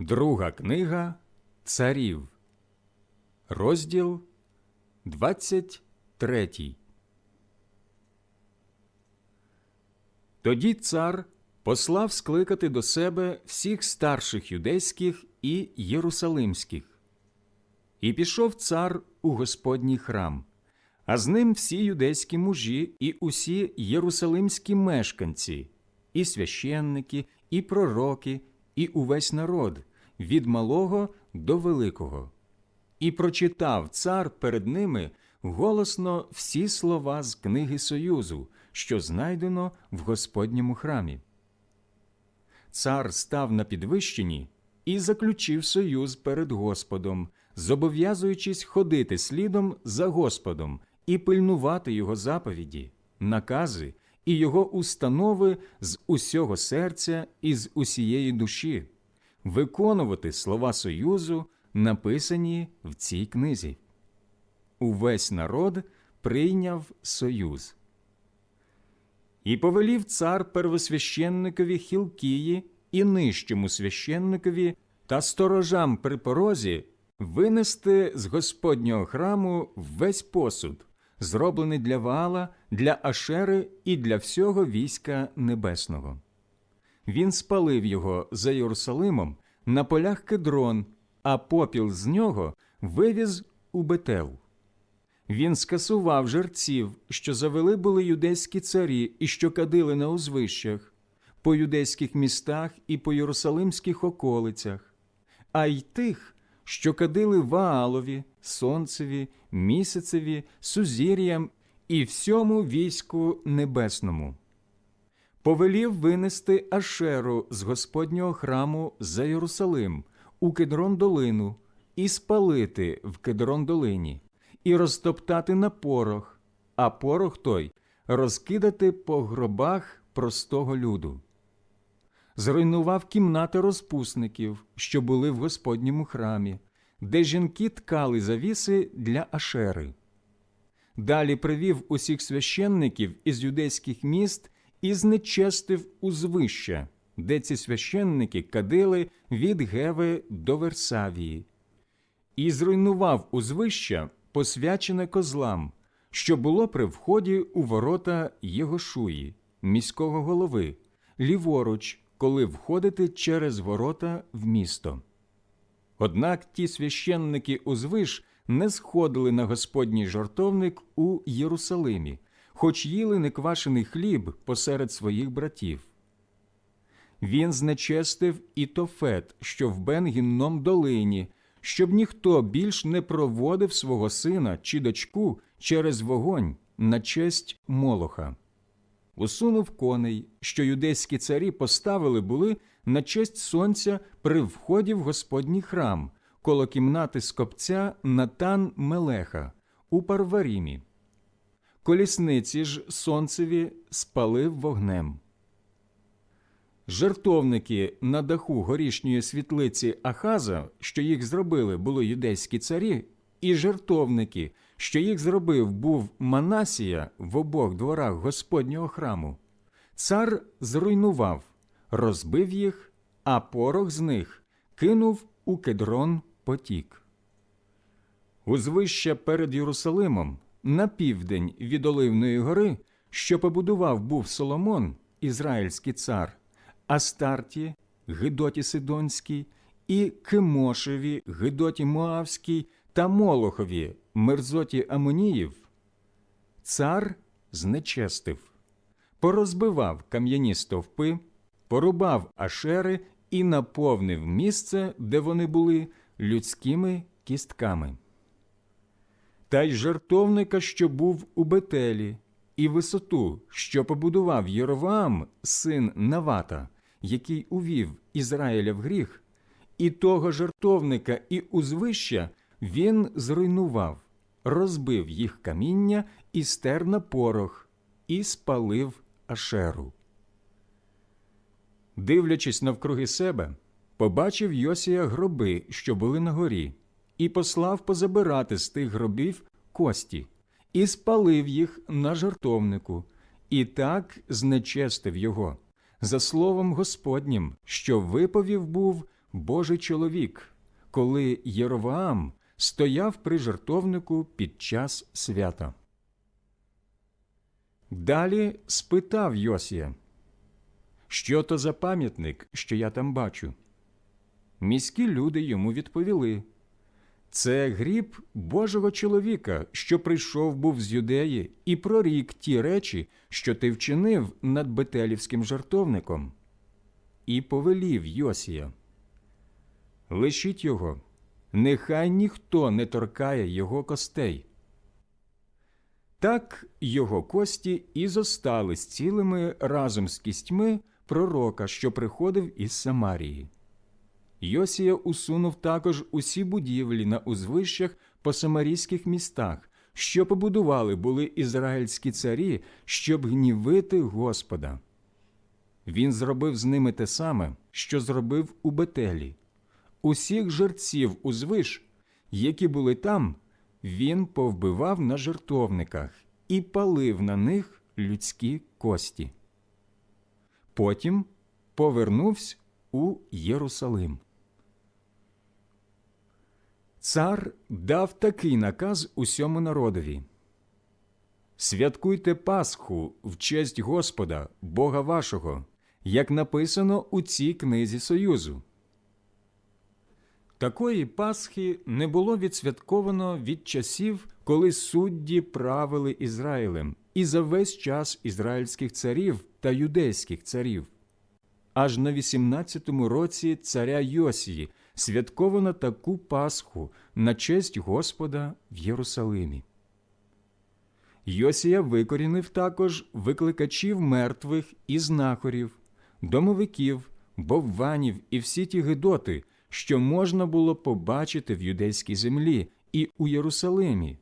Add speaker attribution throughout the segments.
Speaker 1: Друга книга Царів, розділ 23. Тоді цар послав скликати до себе всіх старших юдейських і єрусалимських. І пішов цар у Господній храм, а з ним всі юдейські мужі і усі єрусалимські мешканці, і священники, і пророки, і увесь народ, від малого до великого. І прочитав цар перед ними голосно всі слова з книги Союзу, що знайдено в Господньому храмі. Цар став на підвищенні і заключив союз перед Господом, зобов'язуючись ходити слідом за Господом і пильнувати його заповіді, накази і його установи з усього серця і з усієї душі, виконувати слова союзу, написані в цій книзі. Увесь народ прийняв союз. І повелів цар первосвященникові Хілкії і нижчому священникові та сторожам при порозі винести з Господнього храму весь посуд, зроблений для Ваала, для Ашери і для всього війська небесного. Він спалив його за Єрусалимом на полях Кедрон, а попіл з нього вивіз у Бетел. Він скасував жерців, що завели були юдейські царі і що кадили на узвищах, по юдейських містах і по єрусалимських околицях, а й тих, що кадили Ваалові, Сонцеві, місяцеві, сузір'ям і всьому війську небесному. Повелів винести Ашеру з Господнього храму за Єрусалим у Кедрон долину і спалити в Кедрон долині і розтоптати на порох, а порох той розкидати по гробах простого люду. Зруйнував кімнати розпусників, що були в Господньому храмі, де жінки ткали завіси для Ашери. Далі привів усіх священників із юдейських міст і знечестив узвища, де ці священники кадили від Геви до Версавії, і зруйнував узвища посвячене козлам, що було при вході у ворота Єгошуї, міського голови, ліворуч, коли входити через ворота в місто. Однак ті священники узвиш не сходили на Господній жартовник у Єрусалимі, хоч їли неквашений хліб посеред своїх братів. Він знечестив і Тофет, що в Бенгінном долині, щоб ніхто більш не проводив свого сина чи дочку через вогонь на честь Молоха. Усунув коней, що юдейські царі поставили були на честь сонця при вході в Господній храм, коло кімнати скопця Натан Мелеха у Парварімі. Колісниці ж сонцеві спалив вогнем. Жертовники на даху горішньої світлиці Ахаза, що їх зробили, були юдейські царі, і жертовники, що їх зробив, був Манасія в обох дворах Господнього храму. Цар зруйнував, розбив їх, а порох з них кинув у кедрон потік. Узвища перед Єрусалимом на південь від Оливної гори, що побудував був Соломон, ізраїльський цар, Астарті, Гидоті Сидонський, і Кимошеві, Гидоті Моавський та Молохові, мерзоті Амоніїв, цар знечестив, порозбивав кам'яні стовпи, порубав ашери і наповнив місце, де вони були, людськими кістками. Та й жертовника, що був у Бетелі, і висоту, що побудував Єроваам, син Навата, який увів Ізраїля в гріх, і того жертовника і узвища він зруйнував, розбив їх каміння і стер на порох, і спалив Ашеру. Дивлячись навкруги себе, побачив Йосія гроби, що були на горі, і послав позабирати з тих гробів кості, і спалив їх на жартовнику, і так знечестив його, за словом Господнім, що виповів був Божий чоловік, коли Єровоам стояв при жертовнику під час свята. Далі спитав Йосія, що то за пам'ятник, що я там бачу. Міські люди йому відповіли це гріб Божого чоловіка, що прийшов був з юдеї, і прорік ті речі, що ти вчинив над Бетелівським жартовником. І повелів Йосія. Лишіть його, нехай ніхто не торкає його костей. Так його кості і зостались цілими разом з кістьми пророка, що приходив із Самарії. Йосія усунув також усі будівлі на узвищах по самарійських містах, що побудували були ізраїльські царі, щоб гнівити Господа. Він зробив з ними те саме, що зробив у Бетелі. Усіх жерців узвиш, які були там, він повбивав на жертовниках і палив на них людські кості. Потім повернувся у Єрусалим. Цар дав такий наказ усьому народові. Святкуйте Пасху в честь Господа, Бога вашого, як написано у цій книзі Союзу. Такої Пасхи не було відсвятковано від часів, коли судді правили Ізраїлем і за весь час ізраїльських царів та юдейських царів. Аж на 18-му році царя Йосії святковано таку Пасху на честь Господа в Єрусалимі. Йосія викорінив також викликачів мертвих і знахорів, домовиків, бовванів і всі ті гидоти, що можна було побачити в юдейській землі і у Єрусалимі,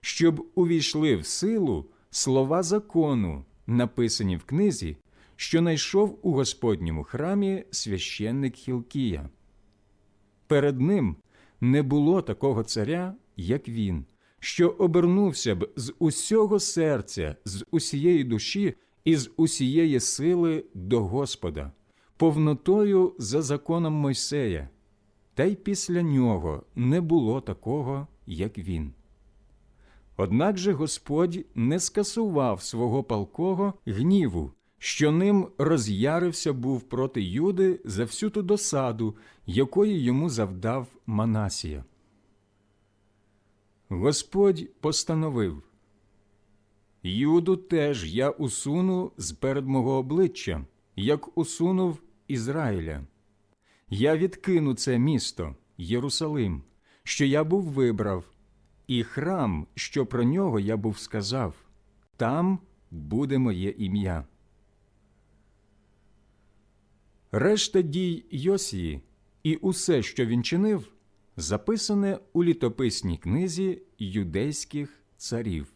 Speaker 1: щоб увійшли в силу слова закону, написані в книзі, що найшов у Господньому храмі священник Хілкія. Перед ним не було такого царя, як він, що обернувся б з усього серця, з усієї душі і з усієї сили до Господа, повнотою за законом Мойсея, та й після нього не було такого, як він. Однак же Господь не скасував свого палкого гніву, що ним роз'ярився був проти Юди за всю ту досаду, якої йому завдав Манасія. Господь постановив Юду теж я усуну з перед мого обличчя, як усунув Ізраїля. Я відкину це місто, Єрусалим, що я був вибрав, і храм, що про нього я був сказав, там буде моє ім'я. Решта дій Йосії і усе, що він чинив, записане у літописній книзі юдейських царів.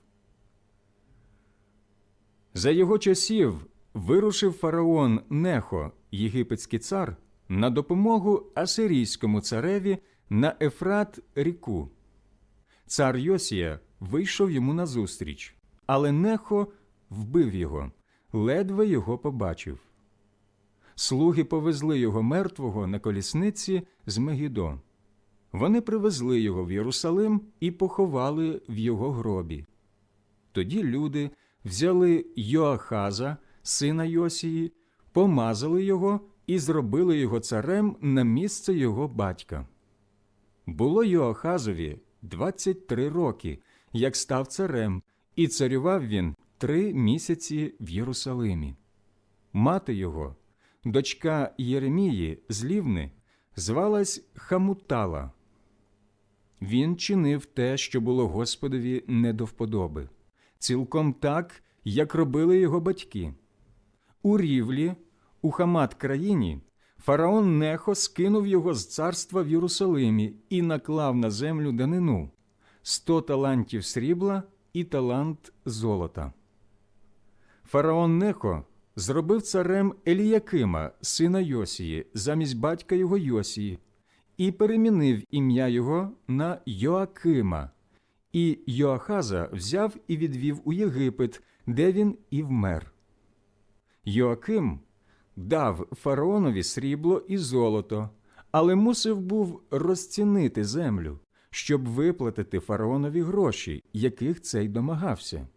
Speaker 1: За його часів вирушив фараон Нехо, єгипетський цар, на допомогу асирійському цареві на Ефрат ріку. Цар Йосія вийшов йому назустріч, але Нехо вбив його, ледве його побачив. Слуги повезли його мертвого на колісниці з Мегідо. Вони привезли його в Єрусалим і поховали в його гробі. Тоді люди взяли Йоахаза, сина Йосії, помазали його і зробили його царем на місце його батька. Було Йоахазові 23 роки, як став царем, і царював він три місяці в Єрусалимі. Мати його, дочка Єремії з Лівни, звалась Хамутала. Він чинив те, що було Господові не до вподоби, цілком так, як робили його батьки. У рівлі, у Хамат країні, фараон Нехо скинув його з царства в Єрусалимі і наклав на землю данину сто талантів срібла і талант золота. Фараон Нехо зробив царем Еліякима, сина Йосії, замість батька його Йосії, і перемінив ім'я його на Йоакима, і Йоахаза взяв і відвів у Єгипет, де він і вмер. Йоаким дав фараонові срібло і золото, але мусив був розцінити землю, щоб виплатити фараонові гроші, яких цей домагався.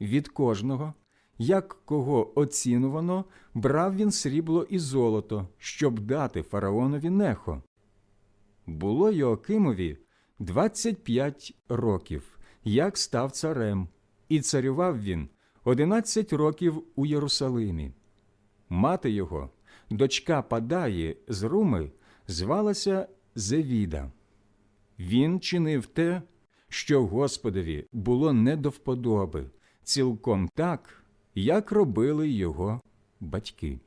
Speaker 1: Від кожного, як кого оцінувано, брав він срібло і золото, щоб дати фараонові нехо. Було Йоакимові 25 років, як став царем, і царював він 11 років у Єрусалимі. Мати його, дочка Падаї з Руми, звалася Зевіда. Він чинив те, що Господові було не до вподоби, цілком так, як робили його батьки.